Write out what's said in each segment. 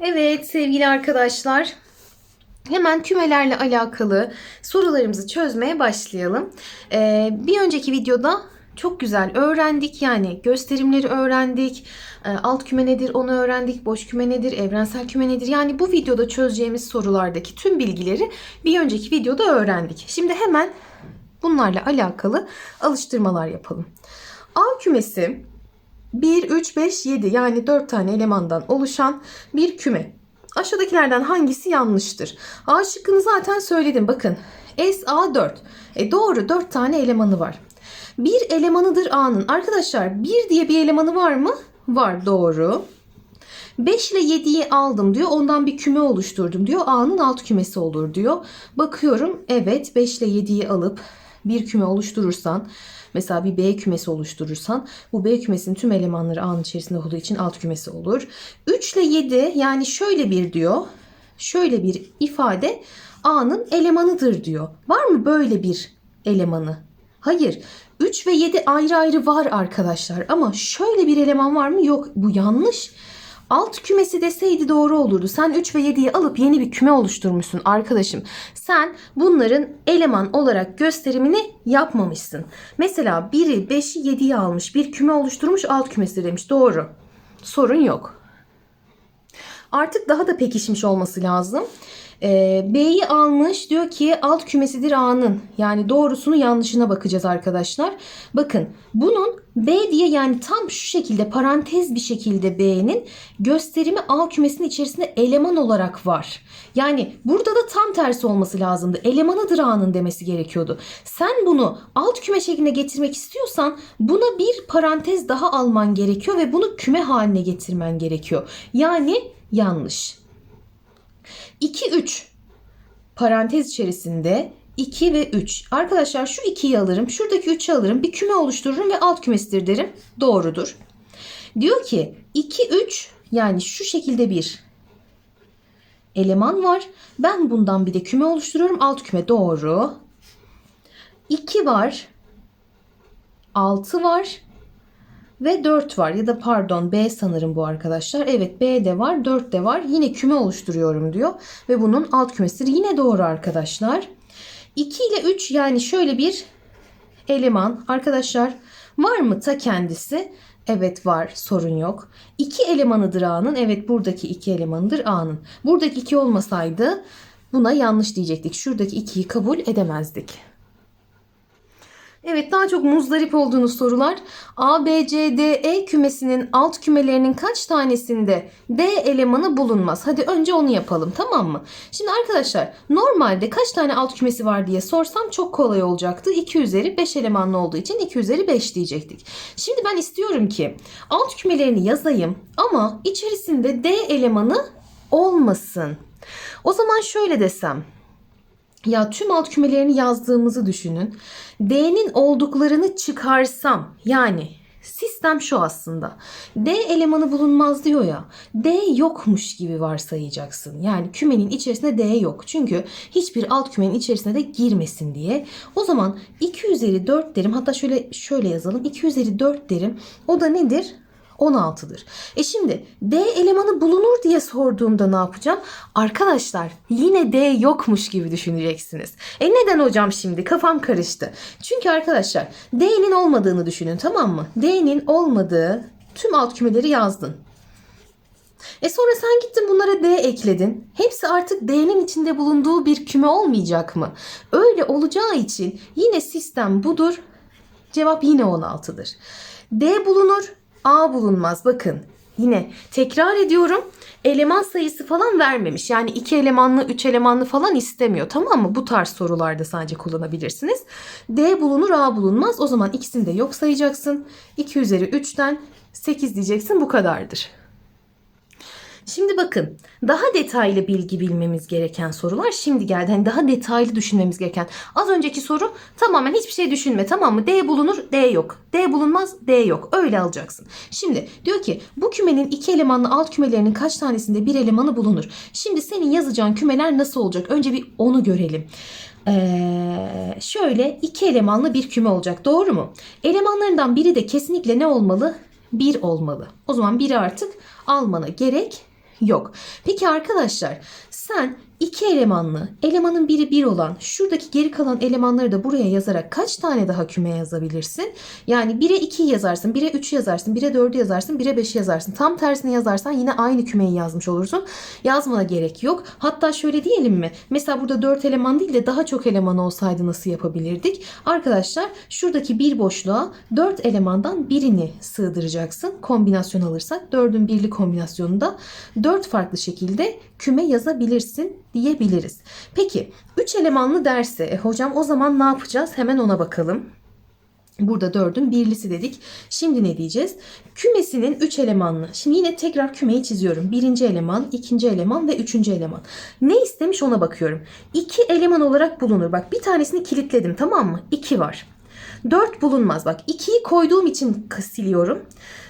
Evet sevgili arkadaşlar. Hemen kümelerle alakalı sorularımızı çözmeye başlayalım. Ee, bir önceki videoda çok güzel öğrendik. Yani gösterimleri öğrendik. Ee, alt küme nedir onu öğrendik. Boş küme nedir, evrensel küme nedir? Yani bu videoda çözeceğimiz sorulardaki tüm bilgileri bir önceki videoda öğrendik. Şimdi hemen bunlarla alakalı alıştırmalar yapalım. A kümesi 1, 3, 5, 7 yani 4 tane elemandan oluşan bir küme. Aşağıdakilerden hangisi yanlıştır? A şıkkını zaten söyledim. Bakın SA4. E doğru 4 tane elemanı var. Bir elemanıdır A'nın. Arkadaşlar 1 diye bir elemanı var mı? Var doğru. 5 ile 7'yi aldım diyor. Ondan bir küme oluşturdum diyor. A'nın alt kümesi olur diyor. Bakıyorum evet 5 ile 7'yi alıp bir küme oluşturursan mesela bir B kümesi oluşturursan bu B kümesinin tüm elemanları A'nın içerisinde olduğu için alt kümesi olur. 3 ile 7 yani şöyle bir diyor. Şöyle bir ifade A'nın elemanıdır diyor. Var mı böyle bir elemanı? Hayır. 3 ve 7 ayrı ayrı var arkadaşlar ama şöyle bir eleman var mı? Yok. Bu yanlış. Alt kümesi deseydi doğru olurdu. Sen 3 ve 7'yi alıp yeni bir küme oluşturmuşsun arkadaşım. Sen bunların eleman olarak gösterimini yapmamışsın. Mesela 1'i 5'i 7'yi almış bir küme oluşturmuş alt kümesi demiş. Doğru. Sorun yok. Artık daha da pekişmiş olması lazım. Ee, B'yi almış diyor ki alt kümesidir A'nın. Yani doğrusunu yanlışına bakacağız arkadaşlar. Bakın bunun B diye yani tam şu şekilde parantez bir şekilde B'nin gösterimi A kümesinin içerisinde eleman olarak var. Yani burada da tam tersi olması lazımdı. Elemanıdır A'nın demesi gerekiyordu. Sen bunu alt küme şeklinde getirmek istiyorsan buna bir parantez daha alman gerekiyor ve bunu küme haline getirmen gerekiyor. Yani yanlış. 2 3 parantez içerisinde 2 ve 3. Arkadaşlar şu 2'yi alırım. Şuradaki 3'ü alırım. Bir küme oluştururum ve alt kümesidir derim. Doğrudur. Diyor ki 2 3 yani şu şekilde bir eleman var. Ben bundan bir de küme oluşturuyorum. Alt küme doğru. 2 var. 6 var. Ve 4 var ya da pardon B sanırım bu arkadaşlar. Evet B de var 4 de var. Yine küme oluşturuyorum diyor. Ve bunun alt kümesidir. Yine doğru arkadaşlar. 2 ile 3 yani şöyle bir eleman arkadaşlar var mı ta kendisi? Evet var sorun yok. 2 elemanıdır A'nın. Evet buradaki 2 elemanıdır A'nın. Buradaki 2 olmasaydı buna yanlış diyecektik. Şuradaki 2'yi kabul edemezdik. Evet daha çok muzdarip olduğunuz sorular. A, B, C, D, E kümesinin alt kümelerinin kaç tanesinde D elemanı bulunmaz? Hadi önce onu yapalım tamam mı? Şimdi arkadaşlar normalde kaç tane alt kümesi var diye sorsam çok kolay olacaktı. 2 üzeri 5 elemanlı olduğu için 2 üzeri 5 diyecektik. Şimdi ben istiyorum ki alt kümelerini yazayım ama içerisinde D elemanı olmasın. O zaman şöyle desem. Ya tüm alt kümelerini yazdığımızı düşünün. D'nin olduklarını çıkarsam yani sistem şu aslında. D elemanı bulunmaz diyor ya. D yokmuş gibi varsayacaksın. Yani kümenin içerisinde D yok. Çünkü hiçbir alt kümenin içerisine de girmesin diye. O zaman 2 üzeri 4 derim. Hatta şöyle şöyle yazalım. 2 üzeri 4 derim. O da nedir? 16'dır. E şimdi D elemanı bulunur diye sorduğumda ne yapacağım? Arkadaşlar yine D yokmuş gibi düşüneceksiniz. E neden hocam şimdi? Kafam karıştı. Çünkü arkadaşlar D'nin olmadığını düşünün tamam mı? D'nin olmadığı tüm alt kümeleri yazdın. E sonra sen gittin bunlara D ekledin. Hepsi artık D'nin içinde bulunduğu bir küme olmayacak mı? Öyle olacağı için yine sistem budur. Cevap yine 16'dır. D bulunur, A bulunmaz. Bakın yine tekrar ediyorum. Eleman sayısı falan vermemiş. Yani 2 elemanlı, 3 elemanlı falan istemiyor. Tamam mı? Bu tarz sorularda sadece kullanabilirsiniz. D bulunur, A bulunmaz. O zaman ikisini de yok sayacaksın. 2 üzeri 3'ten 8 diyeceksin. Bu kadardır. Şimdi bakın daha detaylı bilgi bilmemiz gereken sorular şimdi geldi. Hani daha detaylı düşünmemiz gereken. Az önceki soru tamamen hiçbir şey düşünme tamam mı? D bulunur D yok. D bulunmaz D yok. Öyle alacaksın. Şimdi diyor ki bu kümenin iki elemanlı alt kümelerinin kaç tanesinde bir elemanı bulunur? Şimdi senin yazacağın kümeler nasıl olacak? Önce bir onu görelim. Ee, şöyle iki elemanlı bir küme olacak doğru mu? Elemanlarından biri de kesinlikle ne olmalı? 1 olmalı. O zaman 1'i artık almana gerek Yok. Peki arkadaşlar sen iki elemanlı, elemanın biri bir olan şuradaki geri kalan elemanları da buraya yazarak kaç tane daha küme yazabilirsin? Yani 1'e 2'yi yazarsın, 1'e 3'ü yazarsın, 1'e 4'ü yazarsın, 1'e 5'i yazarsın. Tam tersini yazarsan yine aynı kümeyi yazmış olursun. Yazmana gerek yok. Hatta şöyle diyelim mi? Mesela burada 4 eleman değil de daha çok eleman olsaydı nasıl yapabilirdik? Arkadaşlar şuradaki bir boşluğa 4 elemandan birini sığdıracaksın. Kombinasyon alırsak 4'ün birli kombinasyonunda 4 farklı şekilde küme yazabilirsin diyebiliriz. Peki 3 elemanlı derse e, hocam o zaman ne yapacağız? Hemen ona bakalım. Burada 4'ün birlisi dedik. Şimdi ne diyeceğiz? Kümesinin 3 elemanlı. Şimdi yine tekrar kümeyi çiziyorum. Birinci eleman, ikinci eleman ve üçüncü eleman. Ne istemiş ona bakıyorum. 2 eleman olarak bulunur. Bak bir tanesini kilitledim tamam mı? 2 var. 4 bulunmaz. Bak 2'yi koyduğum için siliyorum.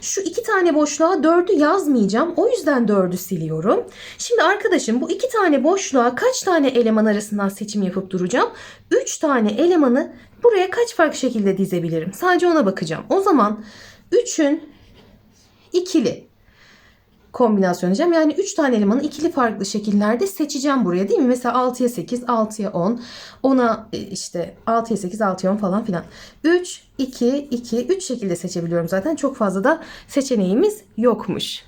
Şu iki tane boşluğa 4'ü yazmayacağım. O yüzden 4'ü siliyorum. Şimdi arkadaşım bu iki tane boşluğa kaç tane eleman arasından seçim yapıp duracağım? 3 tane elemanı buraya kaç farklı şekilde dizebilirim? Sadece ona bakacağım. O zaman 3'ün ikili kombinasyon edeceğim. Yani 3 tane elemanı ikili farklı şekillerde seçeceğim buraya değil mi? Mesela 6'ya 8, 6'ya 10, 10'a e, işte 6'ya 8, 6'ya 10 falan filan. 3, 2, 2, 3 şekilde seçebiliyorum zaten. Çok fazla da seçeneğimiz yokmuş.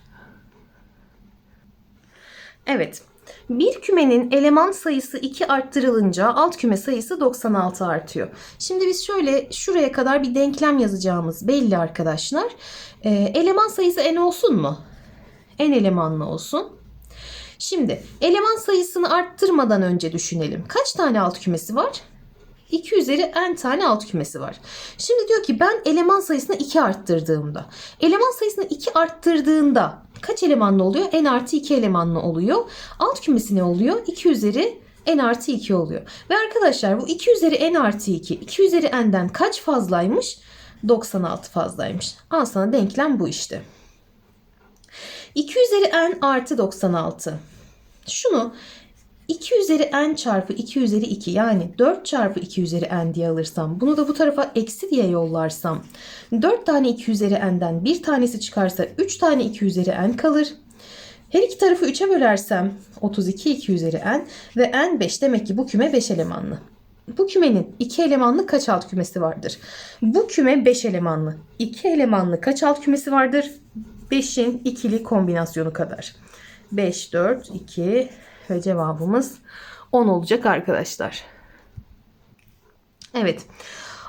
Evet. Bir kümenin eleman sayısı 2 arttırılınca alt küme sayısı 96 artıyor. Şimdi biz şöyle şuraya kadar bir denklem yazacağımız belli arkadaşlar. Ee, eleman sayısı n olsun mu? N elemanlı olsun. Şimdi eleman sayısını arttırmadan önce düşünelim. Kaç tane alt kümesi var? 2 üzeri n tane alt kümesi var. Şimdi diyor ki ben eleman sayısını 2 arttırdığımda. Eleman sayısını 2 arttırdığında kaç elemanlı oluyor? n artı 2 elemanlı oluyor. Alt kümesi ne oluyor? 2 üzeri n artı 2 oluyor. Ve arkadaşlar bu 2 üzeri n artı 2, 2 üzeri n'den kaç fazlaymış? 96 fazlaymış. Al sana denklem bu işte. 2 üzeri n artı 96. Şunu 2 üzeri n çarpı 2 üzeri 2 yani 4 çarpı 2 üzeri n diye alırsam bunu da bu tarafa eksi diye yollarsam 4 tane 2 üzeri n'den bir tanesi çıkarsa 3 tane 2 üzeri n kalır. Her iki tarafı 3'e bölersem 32 2 üzeri n ve n 5 demek ki bu küme 5 elemanlı. Bu kümenin 2 elemanlı kaç alt kümesi vardır? Bu küme 5 elemanlı. 2 elemanlı kaç alt kümesi vardır? 5'in ikili kombinasyonu kadar. 5, 4, 2 ve cevabımız 10 olacak arkadaşlar. Evet.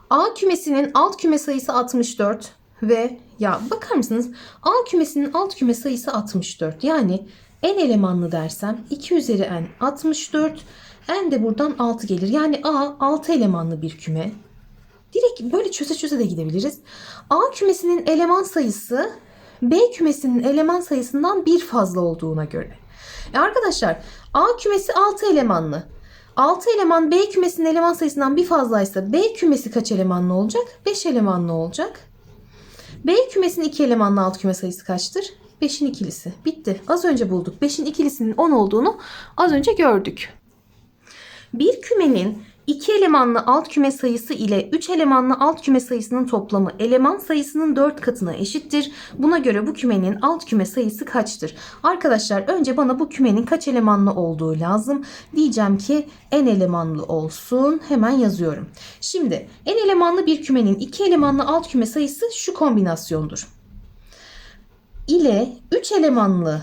A kümesinin alt küme sayısı 64 ve ya bakar mısınız? A kümesinin alt küme sayısı 64. Yani n elemanlı dersem 2 üzeri n 64. N de buradan 6 gelir. Yani A 6 elemanlı bir küme. Direkt böyle çöze çöze de gidebiliriz. A kümesinin eleman sayısı B kümesinin eleman sayısından bir fazla olduğuna göre. E arkadaşlar A kümesi 6 elemanlı. 6 eleman B kümesinin eleman sayısından bir fazlaysa B kümesi kaç elemanlı olacak? 5 elemanlı olacak. B kümesinin 2 elemanlı alt küme sayısı kaçtır? 5'in ikilisi. Bitti. Az önce bulduk. 5'in ikilisinin 10 olduğunu az önce gördük. Bir kümenin 2 elemanlı alt küme sayısı ile 3 elemanlı alt küme sayısının toplamı eleman sayısının 4 katına eşittir. Buna göre bu kümenin alt küme sayısı kaçtır? Arkadaşlar önce bana bu kümenin kaç elemanlı olduğu lazım. Diyeceğim ki n elemanlı olsun. Hemen yazıyorum. Şimdi n elemanlı bir kümenin 2 elemanlı alt küme sayısı şu kombinasyondur. ile 3 elemanlı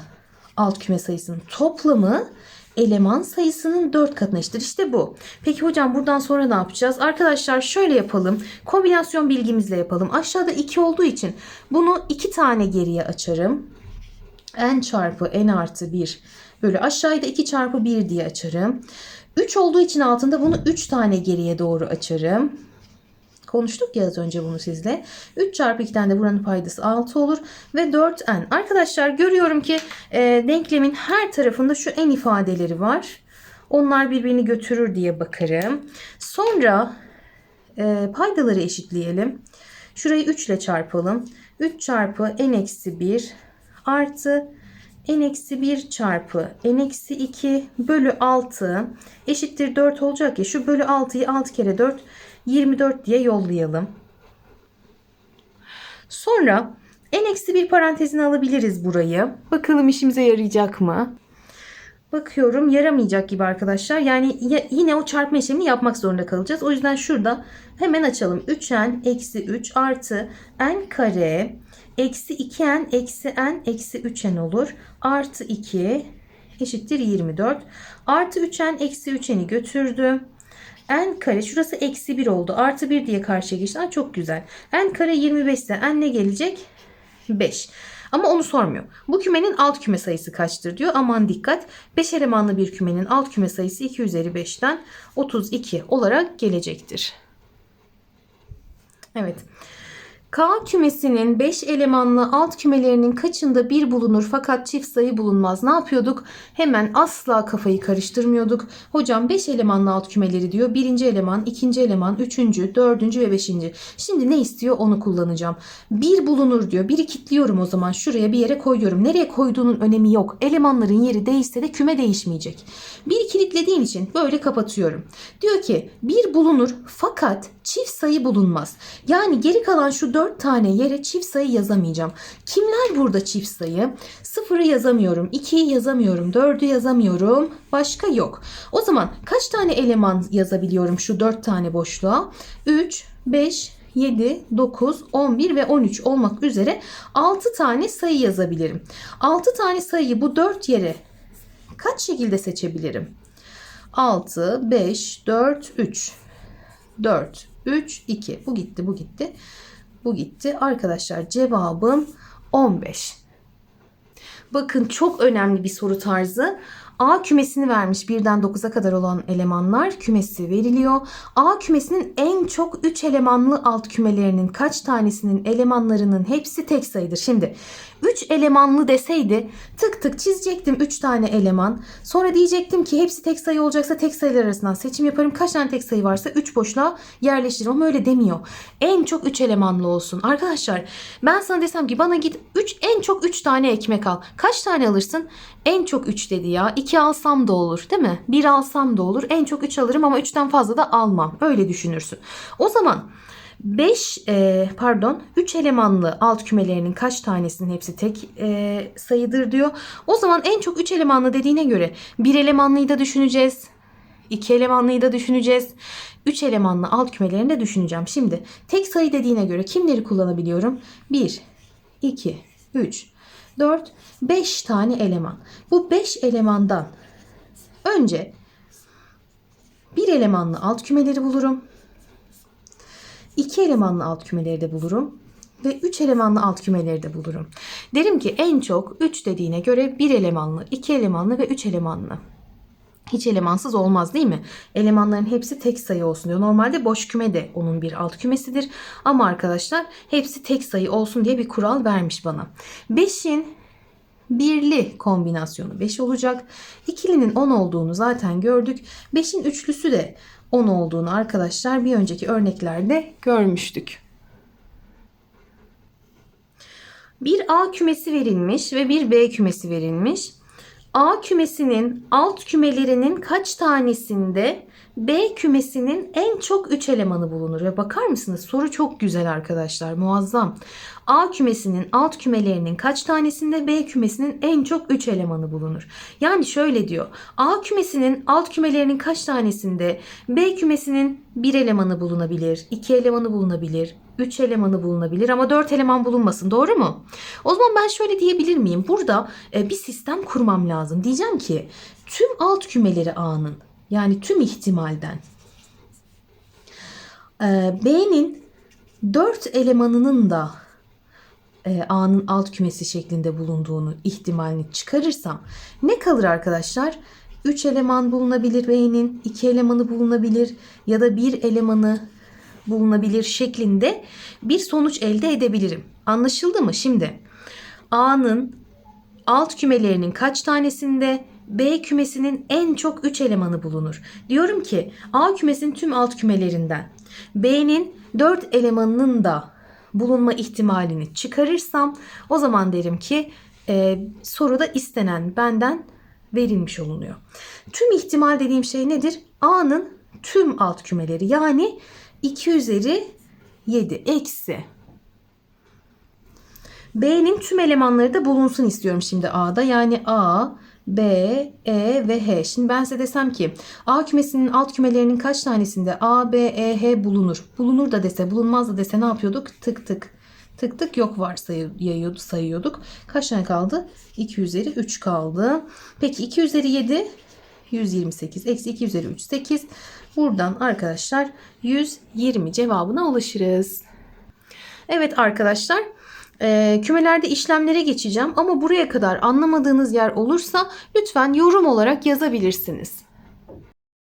alt küme sayısının toplamı eleman sayısının 4 katına eşittir. İşte bu. Peki hocam buradan sonra ne yapacağız? Arkadaşlar şöyle yapalım. Kombinasyon bilgimizle yapalım. Aşağıda 2 olduğu için bunu 2 tane geriye açarım. n çarpı n artı 1 bölü aşağıda 2 çarpı 1 diye açarım. 3 olduğu için altında bunu 3 tane geriye doğru açarım. Konuştuk ya az önce bunu sizle. 3 çarpı 2'den de buranın paydası 6 olur. Ve 4n. Arkadaşlar görüyorum ki e, denklemin her tarafında şu n ifadeleri var. Onlar birbirini götürür diye bakarım. Sonra e, paydaları eşitleyelim. Şurayı 3 ile çarpalım. 3 çarpı n eksi 1 artı n eksi 1 çarpı n eksi 2 bölü 6 eşittir 4 olacak ya. Şu bölü 6'yı 6 kere 4 24 diye yollayalım. Sonra n eksi bir parantezine alabiliriz burayı. Bakalım işimize yarayacak mı? Bakıyorum yaramayacak gibi arkadaşlar. Yani ya- yine o çarpma işlemini yapmak zorunda kalacağız. O yüzden şurada hemen açalım. 3n eksi 3 artı n kare eksi 2n eksi n eksi 3n olur. Artı 2 eşittir 24. Artı 3n eksi 3n'i götürdü. N kare şurası eksi 1 oldu. Artı 1 diye karşıya geçti. Aa, çok güzel. n kare 25 ise n ne gelecek? 5. Ama onu sormuyor. Bu kümenin alt küme sayısı kaçtır diyor. Aman dikkat. 5 elemanlı bir kümenin alt küme sayısı 2 üzeri 5'ten 32 olarak gelecektir. Evet. K kümesinin 5 elemanlı alt kümelerinin kaçında bir bulunur fakat çift sayı bulunmaz. Ne yapıyorduk? Hemen asla kafayı karıştırmıyorduk. Hocam 5 elemanlı alt kümeleri diyor. Birinci eleman, ikinci eleman, üçüncü, dördüncü ve beşinci. Şimdi ne istiyor onu kullanacağım. Bir bulunur diyor. Biri kilitliyorum o zaman. Şuraya bir yere koyuyorum. Nereye koyduğunun önemi yok. Elemanların yeri değişse de küme değişmeyecek. Bir kilitlediğin için böyle kapatıyorum. Diyor ki bir bulunur fakat çift sayı bulunmaz. Yani geri kalan şu 4 tane yere çift sayı yazamayacağım. Kimler burada çift sayı? Sıfırı yazamıyorum, 2'yi yazamıyorum, 4'ü yazamıyorum. Başka yok. O zaman kaç tane eleman yazabiliyorum şu 4 tane boşluğa? 3, 5, 7, 9, 11 ve 13 olmak üzere 6 tane sayı yazabilirim. 6 tane sayıyı bu 4 yere kaç şekilde seçebilirim? 6, 5, 4, 3. 4, 3, 2. Bu gitti, bu gitti. Bu gitti. Arkadaşlar cevabım 15. Bakın çok önemli bir soru tarzı. A kümesini vermiş birden 9'a kadar olan elemanlar kümesi veriliyor. A kümesinin en çok 3 elemanlı alt kümelerinin kaç tanesinin elemanlarının hepsi tek sayıdır. Şimdi 3 elemanlı deseydi tık tık çizecektim 3 tane eleman. Sonra diyecektim ki hepsi tek sayı olacaksa tek sayılar arasından seçim yaparım. Kaç tane tek sayı varsa 3 boşluğa yerleştiririm ama öyle demiyor. En çok 3 elemanlı olsun. Arkadaşlar ben sana desem ki bana git 3 en çok 3 tane ekmek al. Kaç tane alırsın? En çok 3 dedi ya. 2 alsam da olur değil mi? 1 alsam da olur. En çok 3 alırım ama 3'ten fazla da almam. Öyle düşünürsün. O zaman 5 pardon 3 elemanlı alt kümelerinin kaç tanesinin hepsi tek e, sayıdır diyor. O zaman en çok 3 elemanlı dediğine göre 1 elemanlıyı da düşüneceğiz. 2 elemanlıyı da düşüneceğiz. 3 elemanlı alt kümelerini de düşüneceğim. Şimdi tek sayı dediğine göre kimleri kullanabiliyorum? 1, 2, 3, 4, 5 tane eleman. Bu 5 elemandan önce bir elemanlı alt kümeleri bulurum. 2 elemanlı alt kümeleri de bulurum ve 3 elemanlı alt kümeleri de bulurum. Derim ki en çok 3 dediğine göre 1 elemanlı, 2 elemanlı ve 3 elemanlı. Hiç elemansız olmaz değil mi? Elemanların hepsi tek sayı olsun diyor. Normalde boş küme de onun bir alt kümesidir. Ama arkadaşlar hepsi tek sayı olsun diye bir kural vermiş bana. 5'in birli kombinasyonu 5 olacak. İkilinin 10 olduğunu zaten gördük. 5'in üçlüsü de 10 olduğunu arkadaşlar bir önceki örneklerde görmüştük. Bir A kümesi verilmiş ve bir B kümesi verilmiş. A kümesinin alt kümelerinin kaç tanesinde B kümesinin en çok 3 elemanı bulunur? Ve bakar mısınız soru çok güzel arkadaşlar muazzam. A kümesinin alt kümelerinin kaç tanesinde B kümesinin en çok 3 elemanı bulunur? Yani şöyle diyor. A kümesinin alt kümelerinin kaç tanesinde B kümesinin 1 elemanı bulunabilir, 2 elemanı bulunabilir, 3 elemanı bulunabilir ama 4 eleman bulunmasın. Doğru mu? O zaman ben şöyle diyebilir miyim? Burada e, bir sistem kurmam lazım. Diyeceğim ki tüm alt kümeleri A'nın yani tüm ihtimalden e, B'nin 4 elemanının da e, A'nın alt kümesi şeklinde bulunduğunu ihtimalini çıkarırsam ne kalır arkadaşlar? 3 eleman bulunabilir B'nin, 2 elemanı bulunabilir ya da 1 elemanı bulunabilir şeklinde bir sonuç elde edebilirim. Anlaşıldı mı? Şimdi A'nın alt kümelerinin kaç tanesinde B kümesinin en çok 3 elemanı bulunur. Diyorum ki A kümesinin tüm alt kümelerinden B'nin 4 elemanının da bulunma ihtimalini çıkarırsam o zaman derim ki e, soruda istenen benden verilmiş olunuyor. Tüm ihtimal dediğim şey nedir? A'nın tüm alt kümeleri yani 2 üzeri 7 eksi B'nin tüm elemanları da bulunsun istiyorum şimdi A'da. Yani A, B, E ve H. Şimdi ben size desem ki A kümesinin alt kümelerinin kaç tanesinde A, B, E, H bulunur? Bulunur da dese, bulunmaz da dese ne yapıyorduk? Tık tık. Tık tık yok var sayıyordu, sayıyorduk. Kaç tane kaldı? 2 üzeri 3 kaldı. Peki 2 üzeri 7 128 eksi 2 üzeri 3 8. Buradan arkadaşlar 120 cevabına ulaşırız. Evet arkadaşlar e, kümelerde işlemlere geçeceğim ama buraya kadar anlamadığınız yer olursa lütfen yorum olarak yazabilirsiniz.